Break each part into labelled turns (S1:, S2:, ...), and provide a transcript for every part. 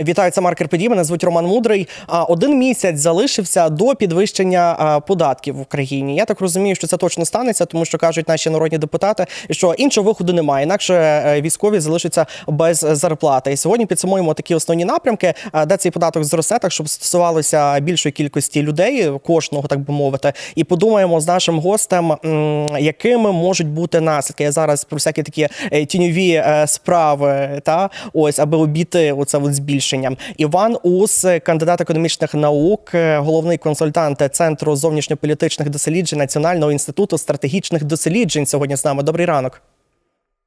S1: Вітаю, це Маркер Подій. Мене звуть Роман Мудрий. Один місяць залишився до підвищення податків в Україні. Я так розумію, що це точно станеться, тому що кажуть наші народні депутати, що іншого виходу немає. Інакше е, військові залишаться без зарплати. І сьогодні підсумуємо такі основні напрямки, де цей податок зросте, так щоб стосувалося більшої кількості людей, кожного, так би мовити, і подумаємо з нашим гостем, якими можуть бути наслідки. Я зараз про всякі такі е, тіньові е, справи, та ось аби обійти оце от збільшення. Іван Ус, кандидат економічних наук, е, головний консультант Центру зовнішньополітичних досліджень Національного інституту стратегічних досліджень. Сьогодні з нами. Добрий ранок.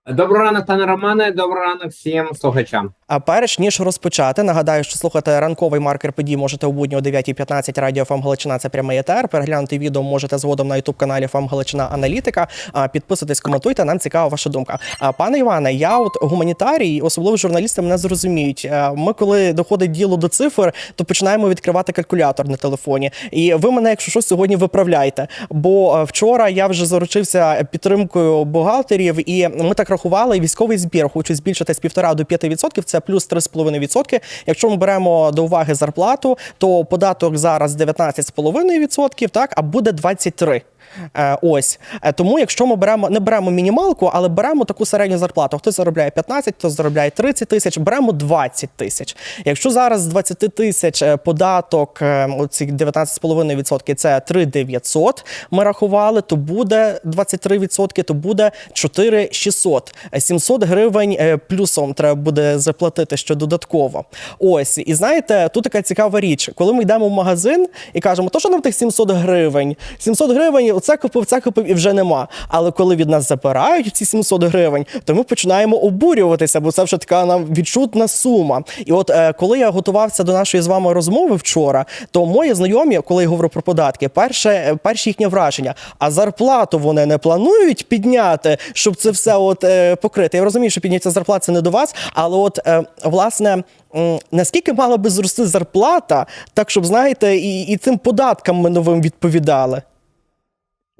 S2: Доброго ранок, пане Романе. Доброго ранок всім слухачам.
S1: А перш ніж розпочати, нагадаю, що слухати ранковий маркер подій можете у будні о 9.15 радіо ФМ Галичина. Це прямий етер. Переглянути відео можете згодом на ютуб каналі ФМ Галичина Аналітика. Підписуйтесь, коментуйте. Нам цікава ваша думка. А пане Іване, я от гуманітарій, особливо журналісти мене зрозуміють. Ми, коли доходить діло до цифр, то починаємо відкривати калькулятор на телефоні. І ви мене, якщо що, сьогодні виправляйте. Бо вчора я вже заручився підтримкою бухгалтерів, і ми так рахували військовий збір. Хочу збільшити з 1,5 до 5%. Це плюс 3,5%. Якщо ми беремо до уваги зарплату, то податок зараз 19,5%, так, а буде 23%. Е, ось Е, тому, якщо ми беремо не беремо мінімалку, але беремо таку середню зарплату. Хтось заробляє 15, хтось заробляє 30 тисяч, беремо 20 тисяч. Якщо зараз з 20 тисяч е, податок, оці 19,5% це 3,900 ми рахували, то буде 23%, то буде 4,600. Е, 700 гривень плюсом треба буде заплатити ще додатково. Ось, і знаєте, тут така цікава річ. Коли ми йдемо в магазин і кажемо, то що нам тих 700 гривень? 700 гривень, оце купив, це купив і вже нема. Але коли від нас забирають ці 700 гривень, то ми починаємо обурюватися, бо це вже така нам відчутна сума. І от е, коли я готувався до нашої з вами розмови вчора, то мої знайомі, коли я говорю про податки, перше, е, перші їхнє враження, а зарплату вони не планують підняти, щоб це все от е, покрити. Я розумію, що підняття зарплат це не до вас, але от е, власне. Наскільки мала би зрости зарплата, так щоб знаєте, і, і цим податкам ми новим відповідали?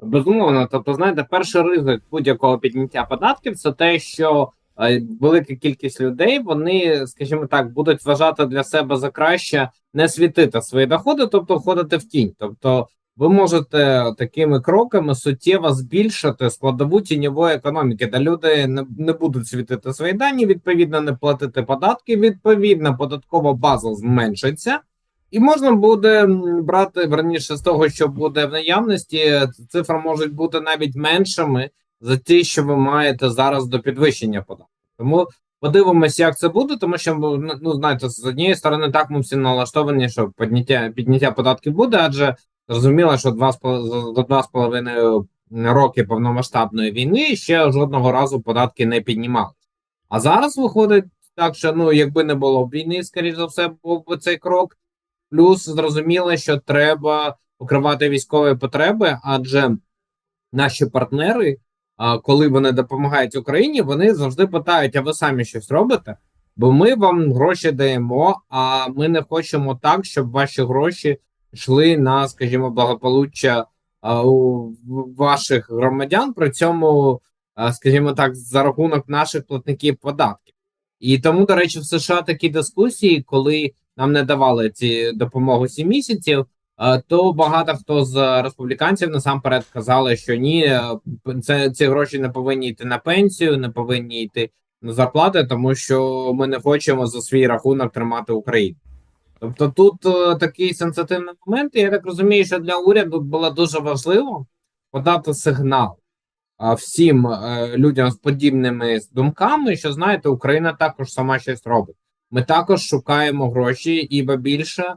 S2: Безумовно, тобто, знаєте, перший ризик будь-якого підняття податків це те, що е, велика кількість людей вони, скажімо так, будуть вважати для себе за краще не світити свої доходи, тобто входити в тінь. Тобто, ви можете такими кроками суттєво збільшити складову тіньової економіки, де люди не, не будуть світити свої дані, відповідно, не платити податки. Відповідно, податкова база зменшиться. І можна буде брати верніше з того, що буде в наявності. Цифри можуть бути навіть меншими за ті, що ви маєте зараз до підвищення податків. Тому подивимося, як це буде, тому що ну, ну знаєте, з однієї сторони, так ми всі налаштовані, що підняття підняття податків буде, адже зрозуміло, що два з два з половиною роки повномасштабної війни ще жодного разу податки не піднімали. А зараз виходить так, що ну якби не було війни, скоріш за все, був би цей крок. Плюс зрозуміло, що треба покривати військові потреби, адже наші партнери, коли вони допомагають Україні, вони завжди питають: а ви самі щось робите? Бо ми вам гроші даємо, а ми не хочемо так, щоб ваші гроші йшли на, скажімо, благополуччя ваших громадян. При цьому, скажімо так, за рахунок наших платників податків. І тому, до речі, в США такі дискусії, коли нам не давали ці допомогу 7 місяців. е, То багато хто з республіканців насамперед казали, що ні, е, це ці гроші не повинні йти на пенсію, не повинні йти на зарплати, тому що ми не хочемо за свій рахунок тримати Україну. Тобто тут е, такий сенситивний момент. Я так розумію, що для уряду було дуже важливо подати сигнал всім людям з подібними думками, що знаєте, Україна також сама щось робить. Ми також шукаємо гроші, і ба більше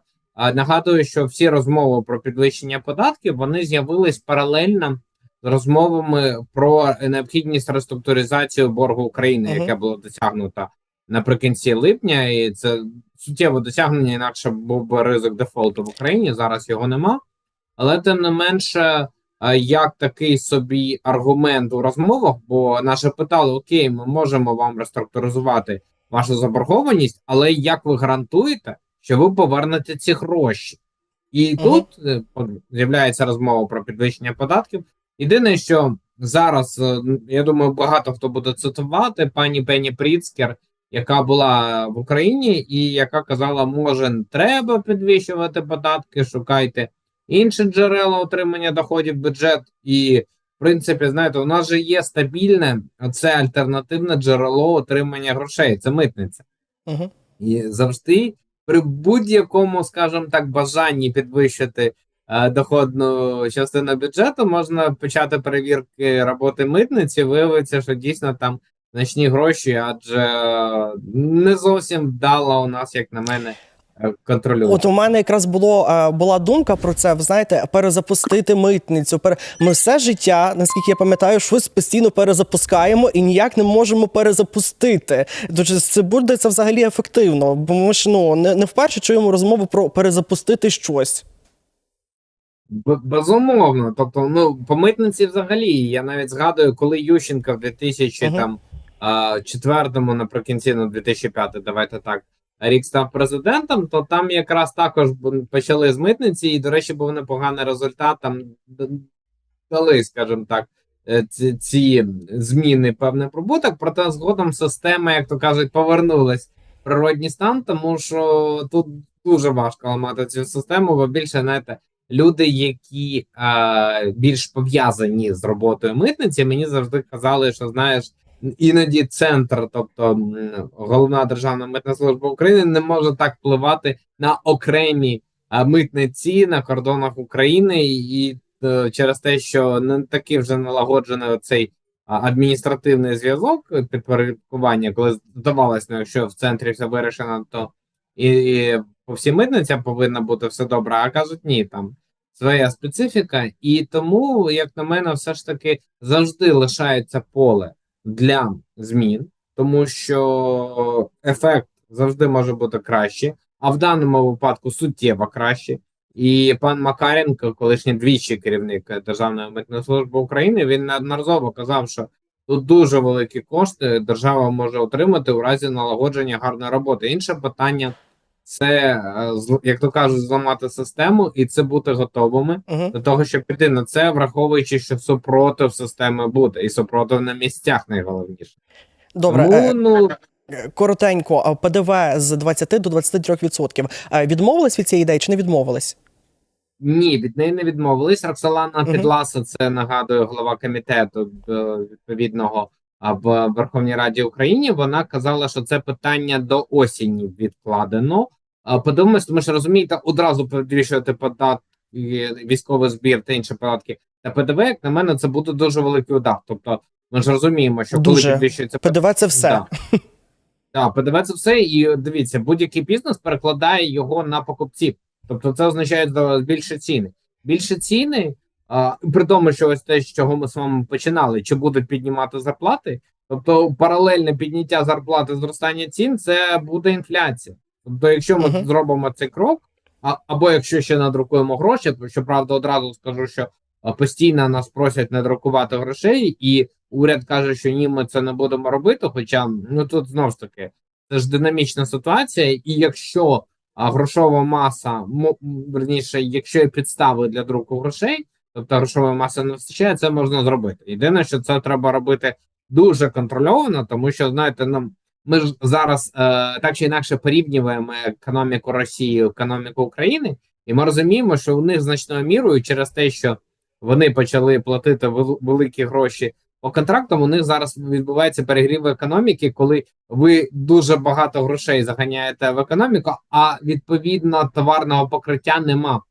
S2: нагадую, що всі розмови про підвищення податків вони з'явились паралельно з розмовами про необхідність реструктуризації боргу України,
S1: Мгм.
S2: яке було досягнуто наприкінці липня, і це суттєве досягнення, інакше був би ризик дефолту в Україні. Зараз його нема. Але тим не менше, як такий собі аргумент у розмовах, бо нас же питали: Окей, ми можемо вам реструктуризувати вашу заборгованість, але як ви гарантуєте, що ви повернете ці гроші? І
S1: Мгм.
S2: тут е, з'являється розмова про підвищення податків. Єдине, що зараз е, я думаю, багато хто буде цитувати пані Пені Пріцкер яка була в Україні, і яка казала, може, не треба підвищувати податки, шукайте інші джерела отримання доходів бюджет. І, принципі, знаєте, у нас же є стабільне це альтернативне джерело отримання грошей. Це митниця.
S1: Угу.
S2: І завжди при будь-якому, скажімо так, бажанні підвищити е, доходну частину бюджету, можна почати перевірки роботи митниці. Виявиться, що дійсно там значні гроші, адже не зовсім вдало у нас, як на мене, контролювати.
S1: От у мене якраз було е, була думка про це. Ви знаєте, перезапустити митницю. Пере... Ми все життя, наскільки я пам'ятаю, щось постійно перезапускаємо і ніяк не можемо перезапустити. Тож це буде це взагалі ефективно, бо ми ж ну не, не вперше чуємо розмову про перезапустити щось.
S2: Безумовно, тобто, ну по митниці взагалі. Я навіть згадую, коли Ющенко в 2000
S1: Мгм.
S2: там а, наприкінці ну 2005, давайте так. Рік став президентом, то там якраз також почали з митниці, і, до речі, був непоганий результат. Там дали, скажімо так, е, ці, ці зміни певний прибуток. Проте згодом система, як то кажуть, повернулась в природній стан, тому що тут дуже важко ламати цю систему, бо більше знаєте, люди, які е, більш пов'язані з роботою митниці, мені завжди казали, що знаєш. Іноді центр, тобто головна державна митна служба України, не може так впливати на окремі митниці на кордонах України, і е, через те, що не такий вже налагоджений цей адміністративний зв'язок підпорядкування, коли здавалося, ну, якщо в центрі все вирішено, то і, і по всій митницям повинно бути все добре. А кажуть, ні, там своя специфіка, і тому, як на мене, все ж таки завжди лишається поле для змін, тому що ефект завжди може бути краще, а в даному випадку суттєво краще. І пан Макаренко, колишній двічі керівник Державної митної служби України, він неодноразово казав, що тут дуже великі кошти держава може отримати у разі налагодження гарної роботи. Інше питання це, е, як то кажуть, зламати систему і це бути готовими
S1: Угу.
S2: до того, щоб піти на це, враховуючи, що супротив системи буде, і супротив на місцях найголовніше.
S1: Добре,
S2: Тому,
S1: е,
S2: ну
S1: е, коротенько, а ПДВ з 20 до 23%. Е, Відмовились від цієї ідеї чи не відмовились?
S2: ні, від неї не відмовились. Роксолана
S1: Мгм.
S2: Підласа, це нагадую голова комітету відповідного в Верховній Раді України. Вона казала, що це питання до осені відкладено. Подивимось, тому що розумієте, одразу підвищувати податки, військовий збір та інші податки та ПДВ, як на мене, це буде дуже великий удар. Тобто, ми ж розуміємо, що
S1: Дуже.
S2: коли підвищується
S1: ПДВ це все.
S2: Да. Да, ПДВ це все, і дивіться, будь-який бізнес перекладає його на покупців. Тобто, це означає більше ціни. Більше ціни, а, при тому, що ось те, з чого ми з вами починали, чи будуть піднімати зарплати. Тобто, паралельне підняття зарплати, зростання цін це буде інфляція. Тобто, якщо ми
S1: Мгм.
S2: зробимо цей крок, а, або якщо ще надрукуємо гроші, то щоправда, одразу скажу, що постійно нас просять не друкувати грошей, і уряд каже, що ні, ми це не будемо робити. Хоча ну тут знов ж таки це ж динамічна ситуація, і якщо а, грошова маса, верніше, якщо є підстави для друку грошей, тобто грошової маси не вистачає, це можна зробити. Єдине, що це треба робити дуже контрольовано, тому що знаєте, нам ми ж зараз е, так чи інакше порівнюємо економіку Росії, економіку України, і ми розуміємо, що у них значною мірою через те, що вони почали платити великі гроші по контрактам. У них зараз відбувається перегрів економіки, коли ви дуже багато грошей заганяєте в економіку, а відповідно товарного покриття нема.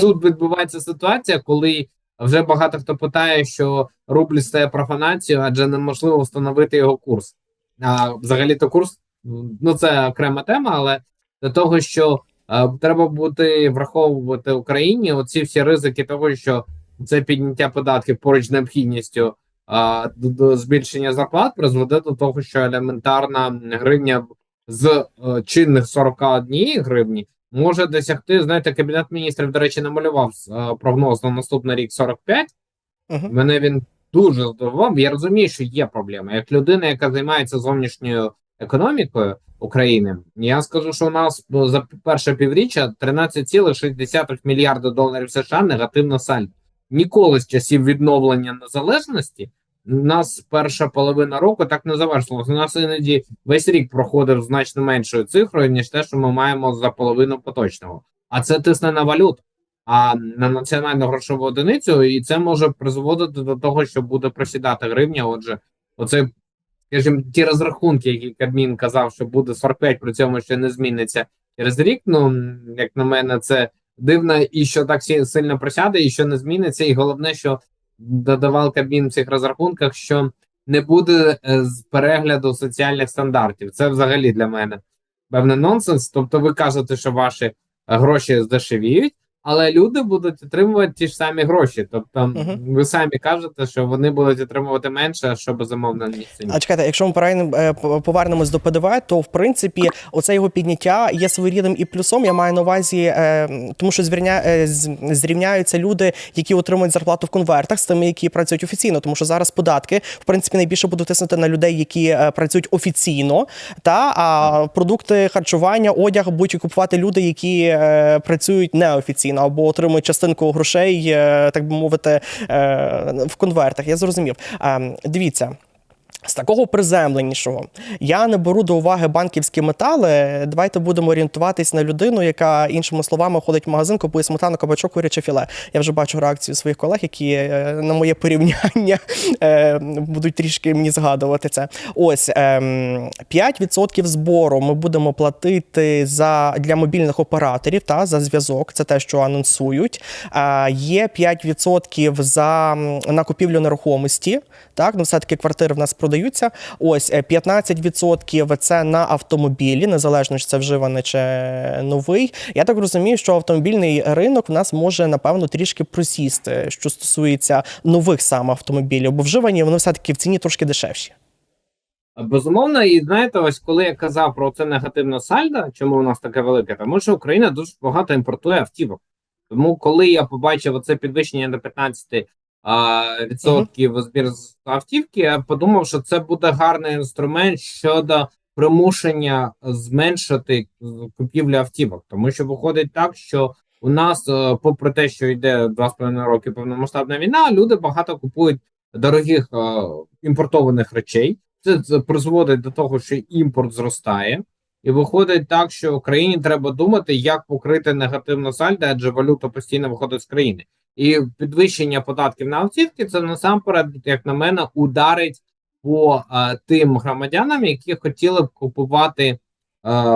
S2: Тут відбувається ситуація, коли вже багато хто питає, що рубль стає профанацією, адже неможливо встановити його курс. А взагалі-то курс ну це окрема тема, але до того, що е, треба буде враховувати Україні оці всі ризики того, що це підняття податків поруч з необхідністю до, до збільшення зарплат призведе до того, що елементарна гривня з е, чинних 41 гривні може досягти. Знаєте, кабінет міністрів, до речі, намалював е, прогноз на наступний рік 45.
S1: Мгм.
S2: Мене він дуже здивував. Я розумію, що є проблема. Як людина, яка займається зовнішньою економікою України, я скажу, що у нас ну, за перше півріччя 13,6 мільярда доларів США негативно сальдо. Ніколи з часів відновлення незалежності у нас перша половина року так не завершилась. У нас іноді весь рік проходив значно меншою цифрою, ніж те, що ми маємо за половину поточного. А це тисне на валюту, а на національну грошову одиницю, і це може призводити до того, що буде просідати гривня. Отже, оце, скажімо, ті розрахунки, які Кабмін казав, що буде 45, при цьому ще не зміниться через рік. Ну як на мене, це дивно, і що так сильно просяде, і що не зміниться. І головне, що додавав Кабмін в цих розрахунках, що не буде е, з перегляду соціальних стандартів. Це взагалі для мене певний нонсенс. Тобто, ви кажете, що ваші гроші здешевіють, але люди будуть отримувати ті ж самі гроші. Тобто,
S1: Мгм.
S2: ви самі кажете, що вони будуть отримувати менше, що безумовно не ціні.
S1: А чекайте, якщо ми перейдемо, е, повернемось до ПДВ, то в принципі оце його підняття є своєрідним і плюсом. Я маю на увазі, е, тому що звірня, е, зрівняються люди, які отримують зарплату в конвертах, з тими, які працюють офіційно, тому що зараз податки в принципі найбільше будуть тиснути на людей, які працюють офіційно, та а продукти харчування, одяг будуть купувати люди, які працюють неофіційно або отримують частинку грошей, е, так би мовити, е, в конвертах. Я зрозумів. Е, дивіться. З такого приземленішого я не беру до уваги банківські метали. Давайте будемо орієнтуватись на людину, яка іншими словами ходить в магазин, купує сметану, кабачок, куряче філе. Я вже бачу реакцію своїх колег, які е, на моє порівняння е, будуть трішки мені згадувати це. Ось ем, 5% збору ми будемо платити за для мобільних операторів та за зв'язок. Це те, що анонсують. Е, Є 5% за на купівлю нерухомості. Так, ну все-таки квартири в нас продаються. Ось е, 15% це на автомобілі, незалежно чи це вживаний чи новий. Я так розумію, що автомобільний ринок в нас може напевно трішки просісти, що стосується нових саме автомобілів, бо вживані вони все-таки в ціні трошки дешевші.
S2: Безумовно, і знаєте, ось коли я казав про це негативне сальдо, чому у нас таке велике, тому що Україна дуже багато імпортує автівок. Тому, коли я побачив оце підвищення до 15 відсотків збір з автівки, я подумав, що це буде гарний інструмент щодо примушення зменшити купівлю автівок, тому що виходить так, що у нас, е, попри те, що йде 2,5 роки повномасштабна війна, люди багато купують дорогих е, імпортованих речей. Це, призводить до того, що імпорт зростає, і виходить так, що Україні треба думати, як покрити негативне сальдо, адже валюта постійно виходить з країни. І підвищення податків на автівки це насамперед, як на мене, ударить по е, тим громадянам, які хотіли б купувати е,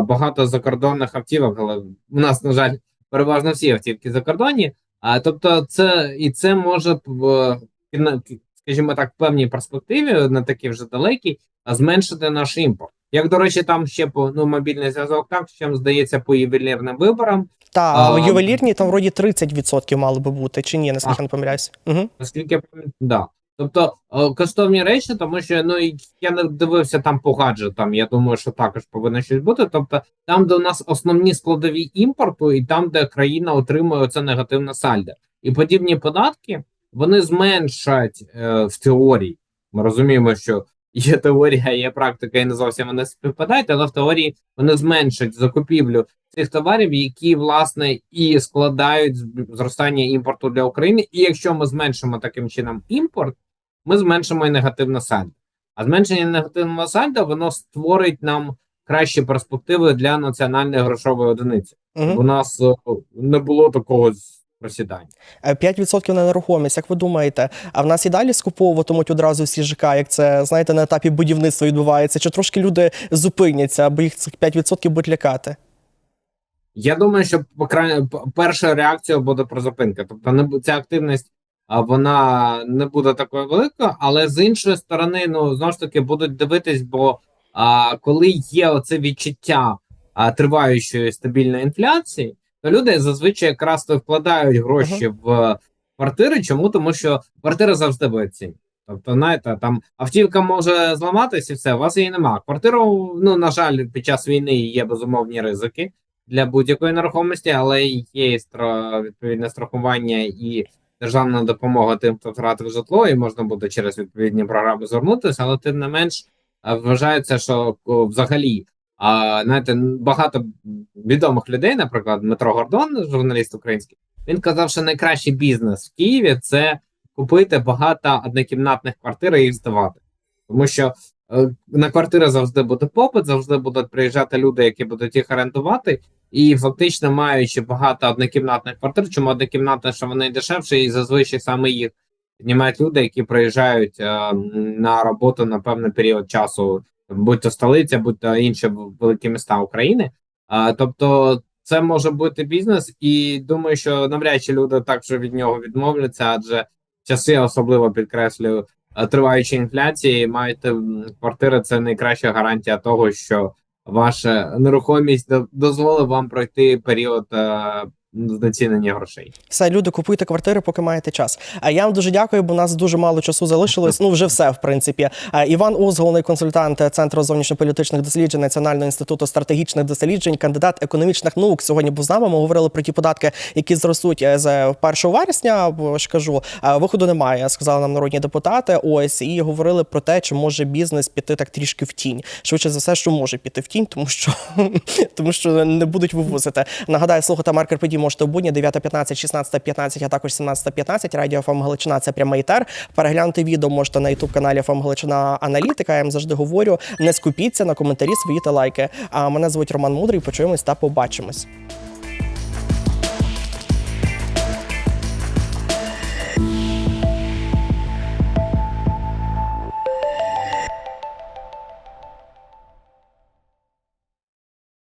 S2: багато закордонних автівок. Але у нас, на жаль, переважно всі автівки закордонні. А тобто, це і це може в скажімо так, в певній перспективі, не такі вже далекі, а зменшити наш імпорт. Як до речі, там ще по ну мобільний зв'язок, так що здається по ювелірним виборам.
S1: Та
S2: А,
S1: ювелірні там вроді 30% мало би бути, чи ні, наскільки я не помиляюсь. Угу.
S2: Наскільки я пам'ятаю, да. Тобто е, коштовні речі, тому що ну я не дивився там по гаджетам. Я думаю, що також повинно щось бути. Тобто, там, де у нас основні складові імпорту, і там, де країна отримує це негативне сальдо, і подібні податки вони зменшать е, в теорії. Ми розуміємо, що є теорія, є практика, і не зовсім вони співпадають, але в теорії вони зменшать закупівлю цих товарів, які власне і складають зростання імпорту для України. І якщо ми зменшимо таким чином імпорт, ми зменшимо і негативне сальдо. А зменшення негативного сальдо воно створить нам кращі перспективи для національної грошової одиниці.
S1: Угу.
S2: У нас е, не було такого просідання.
S1: 5% на нерухомість, як ви думаєте, а в нас і далі скуповуватимуть одразу всі ЖК, як це знаєте, на етапі будівництва відбувається? Чи трошки люди зупиняться, або їх цих 5% будуть лякати?
S2: Я думаю, що перша реакція буде про зупинку. Тобто, не ця активність вона не буде такою великою, але з іншої сторони, ну знову ж таки будуть дивитись, бо а, коли є оце відчуття а, триваючої стабільної інфляції, то люди зазвичай якраз то вкладають гроші в квартири. Чому? Тому що квартира завжди буде цінні. Тобто, знаєте, там автівка може зламатися і все, у вас її немає. Квартиру, ну на жаль, під час війни є безумовні ризики для будь-якої нерухомості, але є відповідне страхування і державна допомога тим, хто втратив житло, і можна буде через відповідні програми звернутися, але тим не менш вважається, що взагалі. А знаєте, багато відомих людей, наприклад, Дмитро Гордон, журналіст український, він казав, що найкращий бізнес в Києві це купити багато однокімнатних квартир і їх здавати. Тому що е, на квартири завжди буде попит, завжди будуть приїжджати люди, які будуть їх орендувати. І фактично, маючи багато однокімнатних квартир, чому однокімнатне, що вони дешевші, і зазвичай саме їх знімають люди, які приїжджають е, на роботу на певний період часу, будь то столиця, будь то інші великі міста України. А, тобто, це може бути бізнес, і думаю, що навряд чи люди так вже від нього відмовляться, адже часи, особливо підкреслюю, е, триваючої інфляції, маєте квартири, це найкраща гарантія того, що ваша нерухомість до- дозволить вам пройти період е, знецінення грошей.
S1: Все, люди, купуйте квартири, поки маєте час. А я вам дуже дякую, бо у нас дуже мало часу залишилось. Ну, вже все, в принципі. Іван Уз, головний консультант Центру зовнішньополітичних досліджень Національного інституту стратегічних досліджень, кандидат економічних наук. Сьогодні був з нами. Ми говорили про ті податки, які зростуть е, з 1 вересня. Бо ж кажу, виходу немає. Сказали нам народні депутати. Ось і говорили про те, чи може бізнес піти так трішки в тінь. Швидше за все, що може піти в тінь, тому що тому що не будуть вивозити. Нагадаю, слухати маркер подій можете в будні 9.15, 16.15, а також 17.15. Радіо ФМ Галичина це прямий етер. Переглянути відео можете на ютуб каналі ФМ Галичина Аналітика. Я вам завжди говорю. Не скупіться на коментарі свої та лайки. А мене звуть Роман Мудрий. Почуємось та побачимось.